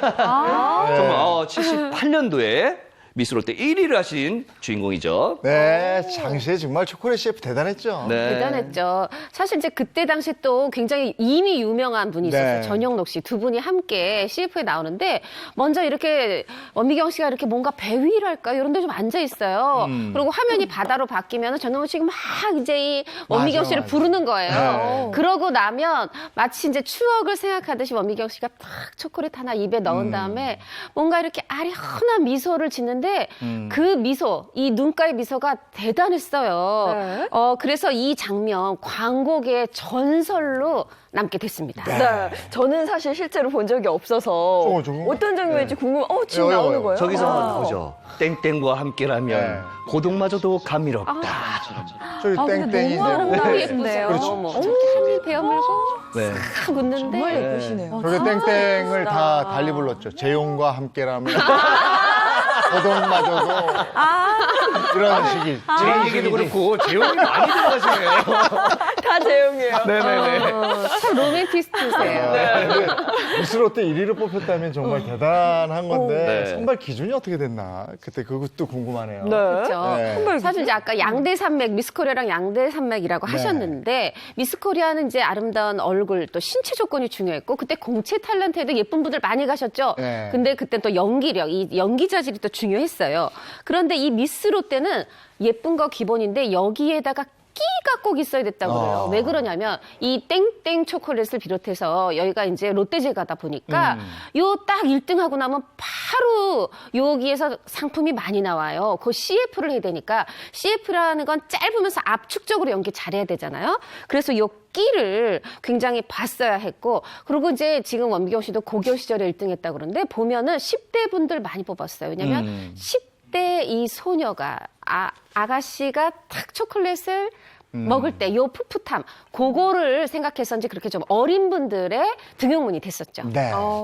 아. 정말 어, 78년도에 미스 롯데 1위를 하신 주인공이죠. 네, 당시에 정말 초콜릿 셰프 대단했죠. 네. 대단했죠. 사실 이제 그때 당시 또 굉장히 이미 유명한 분이 있었어요. 네. 전영록 씨. 두 분이 함께 CF에 나오는데 먼저 이렇게 원미경 씨가 이렇게 뭔가 배 위랄까 이런 데 좀 앉아 있어요. 음. 그리고 화면이 바다로 바뀌면 전영록 씨가 막 이제 이 원미경 맞아, 씨를 맞아. 부르는 거예요. 네. 그러고 나면 마치 이제 추억을 생각하듯이 원미경 씨가 탁 초콜릿 하나 입에 넣은 음. 다음에 뭔가 이렇게 아련한 미소를 짓는데 음. 그 미소, 이 눈가의 미소가 대단했어요. 네. 어, 그래서 이 장면 광고계 전설로 남게 됐습니다. 네. 네. 저는 사실 실제로 본 적이 없어서 어? 어떤 장면인지 네. 궁금. 어, 지금 네, 나오는. 거예요? 저기서 아. 보죠. 땡땡과 함께라면 네. 고독마저도 감미롭다. 저기 아, 근데 땡땡인데. 너무 너무 네. 예쁘세요. 그렇죠. 너무. 어머니 배어 물고 네. 탁 웃는데 정말 네. 예쁘시네요. 저기 땡땡을 다 달리 불렀죠. 재용과 함께라면. 고동마저도. 이런 식이. 제 얘기도 그렇고 재용이 많이 들어가시네요. 다 재용이에요. 네네네. 어, 참 로맨티스트세요. 네. 미스 롯데 1위를 뽑혔다면 정말 대단한 건데 네. 선발 기준이 어떻게 됐나 그때 그것도 궁금하네요. 네. 그렇죠. 네. 사실 이제 아까 양대 산맥 미스코리아랑 양대 산맥이라고 네. 하셨는데 미스코리아는 이제 아름다운 얼굴 또 신체 조건이 중요했고 그때 공채 탤런트에도 예쁜 분들 많이 가셨죠. 네. 근데 그때 또 연기력, 이 연기 자질이 또 중요했어요. 그런데 이 미스로 때는 예쁜 거 기본인데 여기에다가 끼가 꼭 있어야 됐다고 그래요. 어. 왜 그러냐면 이 땡땡 초콜릿을 비롯해서 여기가 이제 롯데제과다 보니까 음. 요딱 1등 하고 나면 바로 여기에서 상품이 많이 나와요. 그 CF를 해야 되니까 CF라는 건 짧으면서 압축적으로 연기 잘해야 되잖아요. 그래서 요 끼를 굉장히 봤어야 했고 그리고 이제 지금 원미경 씨도 고교 시절에 1등 했다 그러는데 보면은 10대 분들 많이 뽑았어요. 왜냐면 음. 10대 이 소녀가 아, 아가씨가 탁 초콜릿을 먹을 때 요 풋풋함 그거를 생각해서인지 그렇게 좀 어린 분들의 등용문이 됐었죠. 네. 어.